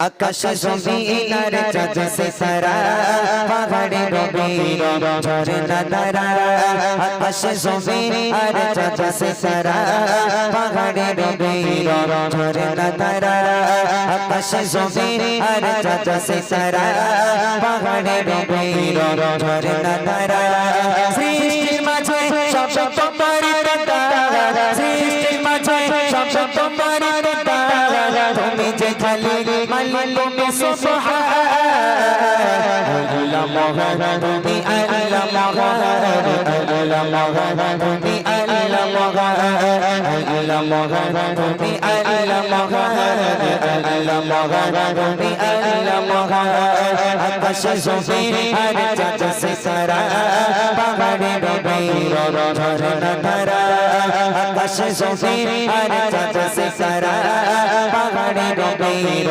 আকাশ জমিনার চাঁদ সে সারা পাহাড়ে রবির ঝরনা ধারা আকাশ জমিনার চাঁদ সে সারা পাহাড়ে রবির ঝরনা ধারা আকাশ জমিনার চাঁদ সে সারা পাহাড়ে রবির ঝরনা ধারা সৃষ্টির খালি মালিক তুমি আল্লাহ মহান তুমি আল্লাহ মহান আল্লাহ মহান তুমি আল্লাহ মহান আল্লাহ মহান তুমি আল্লাহ মহান আল্লাহ মহান তুমি আল্লাহ মহান আকাশ জমিন আর চাঁদ সে সারা পাহাড়ে রবির ঝরনা ধারা আকাশ জমিন আর চাঁদ সে সারা পাহাড়ে রবির